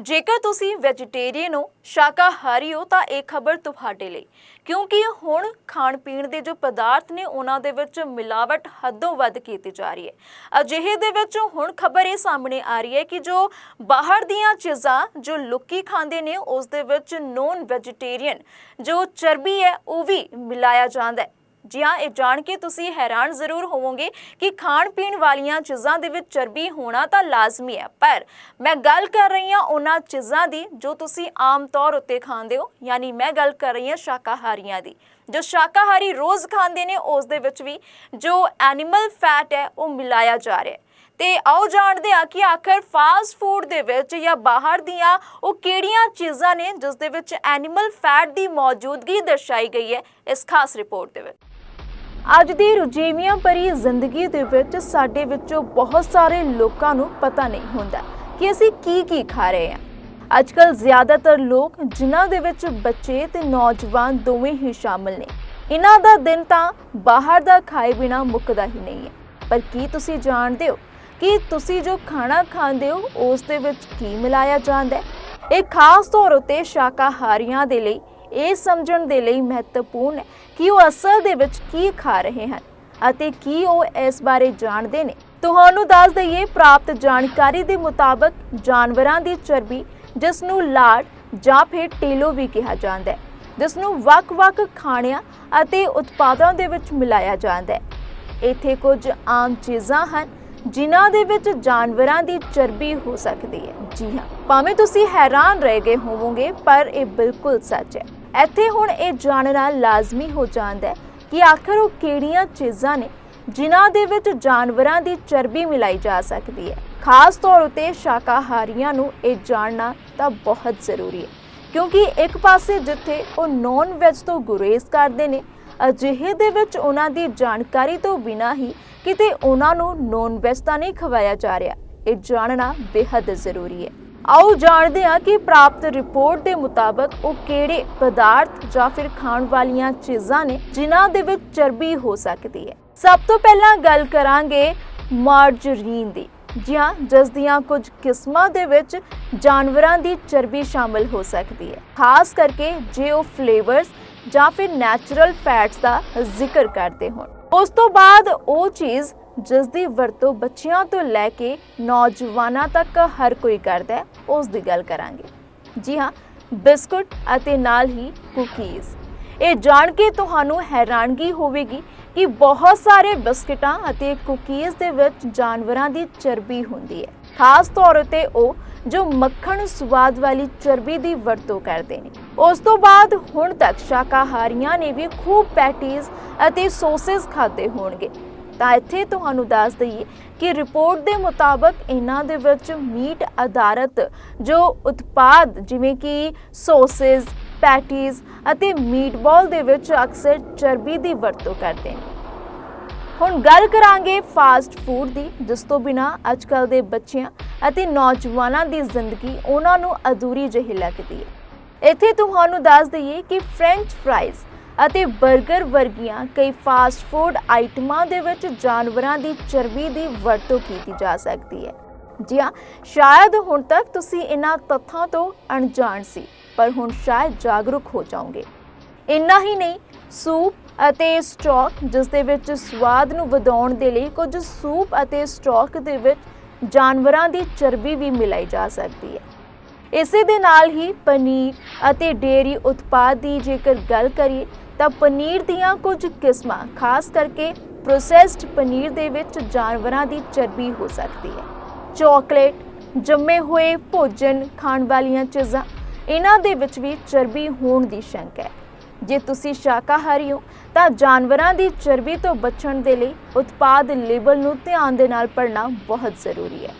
ਜੇਕਰ ਤੁਸੀਂ ਵੈਜੀਟੇਰੀਅਨ ਹੋ, ਸ਼ਾਕਾਹਾਰੀ ਹੋ, ਤਾਂ ਇਹ ਖਬਰ ਤੁਹਾਡੇ ਲਈ। ਕਿਉਂਕਿ ਹੁਣ ਖਾਣ ਪੀਣ ਦੇ ਜੋ ਪਦਾਰਥ ਨੇ, ਉਹਨਾਂ ਦੇ ਵਿੱਚ ਮਿਲਾਵਟ ਹੱਦੋਂ ਵੱਧ ਕੀਤੀ ਜਾ ਰਹੀ ਹੈ। ਅਜਿਹੇ ਦੇ ਵਿੱਚ ਹੁਣ ਖਬਰ ਇਹ ਸਾਹਮਣੇ ਆ ਰਹੀ ਹੈ ਕਿ ਜੋ ਬਾਹਰ ਦੀਆਂ ਚੀਜ਼ਾਂ ਜੋ ਲੋਕੀ ਖਾਂਦੇ ਨੇ, ਉਸ ਦੇ ਵਿੱਚ ਨੋਨ ਵੈਜੀਟੇਰੀਅਨ ਜੋ ਚਰਬੀ ਹੈ, ਉਹ ਵੀ ਮਿਲਾਇਆ ਜਾਂਦਾ ਹੈ। ਜੀ ਹਾਂ, ਇਹ ਜਾਣ ਕੇ ਤੁਸੀਂ ਹੈਰਾਨ ਜ਼ਰੂਰ ਹੋਵੋਗੇ ਕਿ ਖਾਣ ਪੀਣ ਵਾਲੀਆਂ ਚੀਜ਼ਾਂ ਦੇ ਵਿੱਚ ਚਰਬੀ ਹੋਣਾ ਤਾਂ ਲਾਜ਼ਮੀ ਹੈ, ਪਰ ਮੈਂ ਗੱਲ ਕਰ ਰਹੀ ਹਾਂ ਉਹਨਾਂ ਚੀਜ਼ਾਂ ਦੀ ਜੋ ਤੁਸੀਂ ਆਮ ਤੌਰ ਉੱਤੇ ਖਾਂਦੇ ਹੋ, ਯਾਨੀ ਮੈਂ ਗੱਲ ਕਰ ਰਹੀ ਹਾਂ ਸ਼ਾਕਾਹਾਰੀਆਂ ਦੀ। ਜੋ ਸ਼ਾਕਾਹਾਰੀ ਰੋਜ਼ ਖਾਂਦੇ ਨੇ, ਉਸ ਦੇ ਵਿੱਚ ਵੀ ਜੋ ਐਨੀਮਲ ਫੈਟ ਹੈ, ਉਹ ਮਿਲਾਇਆ ਜਾ ਰਿਹਾ ਹੈ। ਤੇ ਆਓ ਜਾਣਦੇ ਆ ਕਿ ਆਖਰ ਫਾਸਟ ਫੂਡ ਦੇ ਵਿੱਚ ਜਾਂ ਬਾਹਰ ਦੀਆਂ ਉਹ ਕਿਹੜੀਆਂ ਚੀਜ਼ਾਂ ਨੇ, ਜਿਸ ਦੇ ਵਿੱਚ ਐਨੀਮਲ ਫੈਟ ਦੀ ਮੌਜੂਦਗੀ ਦਰਸਾਈ ਗਈ ਹੈ, ਇਸ ਖਾਸ ਰਿਪੋਰਟ ਦੇ ਵਿੱਚ। ਅੱਜ ਦੀ ਰੁਝੇਵਿਆਂ ਭਰੀ ਜ਼ਿੰਦਗੀ ਦੇ ਵਿੱਚ ਸਾਡੇ ਵਿੱਚੋਂ ਬਹੁਤ ਸਾਰੇ ਲੋਕਾਂ ਨੂੰ ਪਤਾ ਨਹੀਂ ਹੁੰਦਾ ਕਿ ਅਸੀਂ ਕੀ ਕੀ ਖਾ ਰਹੇ ਹਾਂ। ਅੱਜਕੱਲ ਜ਼ਿਆਦਾਤਰ ਲੋਕ ਜਿਨ੍ਹਾਂ ਦੇ ਵਿੱਚ ਬੱਚੇ ਤੇ ਨੌਜਵਾਨ ਦੋਵੇਂ ਹੀ ਸ਼ਾਮਲ ਨੇ। ਇਹਨਾਂ ਦਾ ਦਿਨ ਤਾਂ ਬਾਹਰ ਦਾ ਖਾਏ ਬਿਨਾ ਮੁੱਕਦਾ ਹੀ ਨਹੀਂ ਹੈ। ਪਰ ਕੀ ਤੁਸੀਂ ਜਾਣਦੇ ਹੋ ਕਿ ਤੁਸੀਂ ਜੋ ਖਾਣਾ ਖਾਂਦੇ ਹੋ, ਉਸ ਦੇ ਵਿੱਚ ਕੀ ਮਿਲਾਇਆ ਜਾਂਦਾ ਹੈ? ਇਹ ਖਾਸ ਤੌਰ ਉਤੇ ਸ਼ਾਕਾਹਾਰੀਆਂ ਦੇ ਲਈ ਇਹ ਸਮਝਣ ਦੇ ਲਈ ਮਹੱਤਵਪੂਰਨ ਹੈ ਕਿ ਉਹ ਅਸਲ ਦੇ ਵਿੱਚ ਕੀ ਖਾ ਰਹੇ ਹਨ ਅਤੇ ਕੀ ਉਹ ਇਸ ਬਾਰੇ ਜਾਣਦੇ ਨੇ। ਤੁਹਾਨੂੰ ਦੱਸ ਦਈਏ, ਪ੍ਰਾਪਤ ਜਾਣਕਾਰੀ ਦੇ ਮੁਤਾਬਕ ਜਾਨਵਰਾਂ ਦੀ ਚਰਬੀ ਜਿਸ ਨੂੰ ਲਾੜ ਜਾਂ ਫਿਰ ਟੇਲੋ ਵੀ ਕਿਹਾ ਜਾਂਦਾ ਹੈ ਜਿਸ ਨੂੰ ਵੱਖ-ਵੱਖ ਖਾਣਿਆਂ ਅਤੇ ਉਤਪਾਦਾਂ ਦੇ ਵਿੱਚ ਮਿਲਾਇਆ ਜਾਂਦਾ ਹੈ। ਇੱਥੇ ਕੁਝ ਆਮ ਚੀਜ਼ਾਂ ਹਨ ਜਿਨ੍ਹਾਂ ਦੇ ਵਿੱਚ ਜਾਨਵਰਾਂ ਦੀ ਚਰਬੀ ਹੋ ਸਕਦੀ ਹੈ। ਜੀ ਹਾਂ, ਭਾਵੇਂ ਤੁਸੀਂ ਹੈਰਾਨ ਰਹਿ ਗਏ ਹੋਵੋਗੇ, ਪਰ ਇਹ ਬਿਲਕੁਲ ਸੱਚ ਹੈ। ਇੱਥੇ ਹੁਣ ਇਹ ਜਾਣਨਾ ਲਾਜ਼ਮੀ ਹੋ ਜਾਂਦਾ ਹੈ ਕਿ ਆਖਰ ਉਹ ਕਿਹੜੀਆਂ ਚੀਜ਼ਾਂ ਨੇ ਜਿਨ੍ਹਾਂ ਦੇ ਵਿੱਚ ਜਾਨਵਰਾਂ ਦੀ ਚਰਬੀ ਮਿਲਾਈ ਜਾ ਸਕਦੀ ਹੈ। ਖਾਸ ਤੌਰ ਉਤੇ ਸ਼ਾਕਾਹਾਰੀਆਂ ਨੂੰ ਇਹ ਜਾਣਨਾ ਤਾਂ ਬਹੁਤ ਜ਼ਰੂਰੀ ਹੈ, ਕਿਉਂਕਿ ਇੱਕ ਪਾਸੇ ਜਿੱਥੇ ਉਹ ਨੌਨ ਵੈਜ ਤੋਂ ਗੁਰੇਜ਼ ਕਰਦੇ ਨੇ, ਅਜਿਹੇ ਦੇ ਵਿੱਚ ਉਹਨਾਂ ਦੀ ਜਾਣਕਾਰੀ ਤੋਂ ਬਿਨਾਂ ਹੀ ਕਿਤੇ ਉਹਨਾਂ ਨੂੰ ਨੌਨ ਵੈਜ ਤਾਂ ਨਹੀਂ ਖਵਾਇਆ ਜਾ ਰਿਹਾ। ਇਹ ਜਾਣਨਾ ਬੇहद ਜ਼ਰੂਰੀ ਹੈ। ਆਓ ਜਾਣਦੇ ਹਾਂ ਕਿ ਪ੍ਰਾਪਤ ਰਿਪੋਰਟ ਦੇ ਮੁਤਾਬਕ ਉਹ ਕਿਹੜੇ ਪਦਾਰਥ ਜਾਂ ਫਿਰ ਖਾਣ ਵਾਲੀਆਂ ਚੀਜ਼ਾਂ ਨੇ ਜਿਨ੍ਹਾਂ ਦੇ ਵਿੱਚ ਚਰਬੀ ਹੋ ਸਕਦੀ ਹੈ। ਸਭ ਤੋਂ ਪਹਿਲਾਂ ਗੱਲ ਕਰਾਂਗੇ ਮਾਰਜਰੀਨ ਦੀ ਜੀ ਜਿਸ ਦੀਆਂ ਕੁਝ ਕਿਸਮਾਂ ਦੇ ਵਿੱਚ ਜਾਨਵਰਾਂ ਦੀ ਚਰਬੀ ਸ਼ਾਮਲ ਹੋ ਸਕਦੀ ਹੈ। ਖਾਸ ਕਰਕੇ ਜੇ ਉਹ ਫਲੇਵਰਸ ਜਾਂ ਫਿਰ ਨੈਚੁਰਲ ਫੈਟਸ ਦਾ ਜ਼ਿਕਰ ਕਰਦੇ ਹੋਣ। ਉਸ ਤੋਂ ਬਾਅਦ ਉਹ ਚੀਜ਼ ਜਿਸ ਦੀ ਵਰਤੋਂ ਬੱਚਿਆਂ ਤੋਂ ਲੈ ਕੇ ਨੌਜਵਾਨਾਂ ਤੱਕ ਹਰ ਕੋਈ ਕਰਦਾ ਹੈ, ਉਸ ਦੀ ਗੱਲ ਕਰਾਂਗੇ। ਜੀ ਹਾਂ, ਬਿਸਕੁਟ ਅਤੇ ਨਾਲ ਹੀ ਕੁਕੀਜ਼। ਇਹ ਜਾਣ ਕੇ ਤੁਹਾਨੂੰ ਹੈਰਾਨਗੀ ਹੋਵੇਗੀ ਕਿ ਬਹੁਤ ਸਾਰੇ ਬਿਸਕਟਾਂ ਅਤੇ ਕੁਕੀਜ਼ ਦੇ ਵਿੱਚ ਜਾਨਵਰਾਂ ਦੀ ਚਰਬੀ ਹੁੰਦੀ ਹੈ। ਖਾਸ ਤੌਰ ਉਤੇ ਉਹ ਜੋ ਮੱਖਣ ਸਵਾਦ ਵਾਲੀ ਚਰਬੀ ਦੀ ਵਰਤੋਂ ਕਰਦੇ ਨੇ। ਉਸ ਤੋਂ ਬਾਅਦ ਹੁਣ ਤੱਕ ਸ਼ਾਕਾਹਾਰੀਆਂ ਨੇ ਵੀ ਖੂਬ ਪੈਟੀਜ਼ ਅਤੇ ਸੌਸਸ ਖਾਦੇ ਹੋਣਗੇ। ਤਾਂ ਇੱਥੇ ਤੁਹਾਨੂੰ ਦੱਸ ਦਈਏ ਕਿ ਰਿਪੋਰਟ ਦੇ ਮੁਤਾਬਕ ਇਹਨਾਂ ਦੇ ਵਿੱਚ ਮੀਟ ਆਧਾਰਿਤ ਜੋ ਉਤਪਾਦ ਜਿਵੇਂ ਕਿ ਸੌਸਸ ਪੈਟੀਜ਼ ਅਤੇ ਮੀਟਬਾਲ ਦੇ ਵਿੱਚ ਅਕਸਰ ਚਰਬੀ ਦੀ ਵਰਤੋਂ ਕਰਦੇ ਨੇ। ਹੁਣ ਗੱਲ ਕਰਾਂਗੇ ਫਾਸਟ ਫੂਡ ਦੀ, ਜਿਸ ਤੋਂ ਬਿਨਾ ਅੱਜਕੱਲ ਦੇ ਬੱਚਿਆਂ ਅਤੇ ਨੌਜਵਾਨਾਂ ਦੀ ਜ਼ਿੰਦਗੀ ਉਹਨਾਂ ਨੂੰ ਅਧੂਰੀ ਜਿਹੀ ਲੱਗਦੀ ਹੈ। ਇੱਥੇ ਤੁਹਾਨੂੰ ਦੱਸ ਦਈਏ ਕਿ ਫ੍ਰੈਂਚ ਫਰਾਈਜ਼ ਅਤੇ 버ਗਰ ਵਰਗੀਆਂ ਕਈ ਫਾਸਟ ਫੂਡ ਆਈਟਮਾਂ ਦੇ ਵਿੱਚ ਜਾਨਵਰਾਂ ਦੀ ਚਰਬੀ ਦੀ ਵਰਤੋਂ ਕੀਤੀ ਜਾ ਸਕਦੀ ਹੈ। ਜੀ ਹਾਂ, ਸ਼ਾਇਦ ਹੁਣ ਤੱਕ ਤੁਸੀਂ ਇਹਨਾਂ ਤੱਥਾਂ ਤੋਂ ਅਣਜਾਣ ਸੀ, ਪਰ ਹੁਣ ਸ਼ਾਇਦ ਜਾਗਰੂਕ ਹੋ ਜਾਓਗੇ। ਇੰਨਾ ਹੀ ਨਹੀਂ, ਸੂਪ ਅਤੇ ਸਟਾਕ, ਜਿਸ ਦੇ ਵਿੱਚ ਸਵਾਦ ਨੂੰ ਵਧਾਉਣ ਦੇ ਲਈ ਕੁਝ ਸੂਪ ਅਤੇ ਸਟਾਕ ਦੇ ਵਿੱਚ ਜਾਨਵਰਾਂ ਦੀ ਚਰਬੀ ਵੀ ਮਿਲਾਈ ਜਾ ਸਕਦੀ ਹੈ। ਇਸੇ ਦੇ ਨਾਲ ਹੀ ਪਨੀਰ ਅਤੇ ਡੇਅਰੀ ਉਤਪਾਦ ਦੀ ਜੇਕਰ ਗੱਲ ਕਰੀਏ ਤਾਂ ਪਨੀਰ ਦੀਆਂ ਕੁਝ ਕਿਸਮਾਂ, ਖਾਸ ਕਰਕੇ ਪ੍ਰੋਸੈਸਡ ਪਨੀਰ ਦੇ ਵਿੱਚ ਜਾਨਵਰਾਂ ਦੀ ਚਰਬੀ ਹੋ ਸਕਦੀ ਹੈ। ਚਾਕਲੇਟ ਜੰਮੇ ਹੋਏ ਭੋਜਨ ਖਾਣ ਵਾਲੀਆਂ ਚੀਜ਼ਾਂ, ਇਹਨਾਂ ਦੇ ਵਿੱਚ ਵੀ ਚਰਬੀ ਹੋਣ ਦੀ ਸ਼ੰਕਾ ਹੈ। ਜੇ ਤੁਸੀਂ ਸ਼ਾਕਾਹਾਰੀ ਹੋ, ਤਾਂ ਜਾਨਵਰਾਂ ਦੀ ਚਰਬੀ ਤੋਂ ਬਚਣ ਦੇ ਲਈ ਉਤਪਾਦ ਲੇਬਲ ਨੂੰ ਧਿਆਨ ਦੇ ਨਾਲ ਪੜ੍ਹਨਾ ਬਹੁਤ ਜ਼ਰੂਰੀ ਹੈ।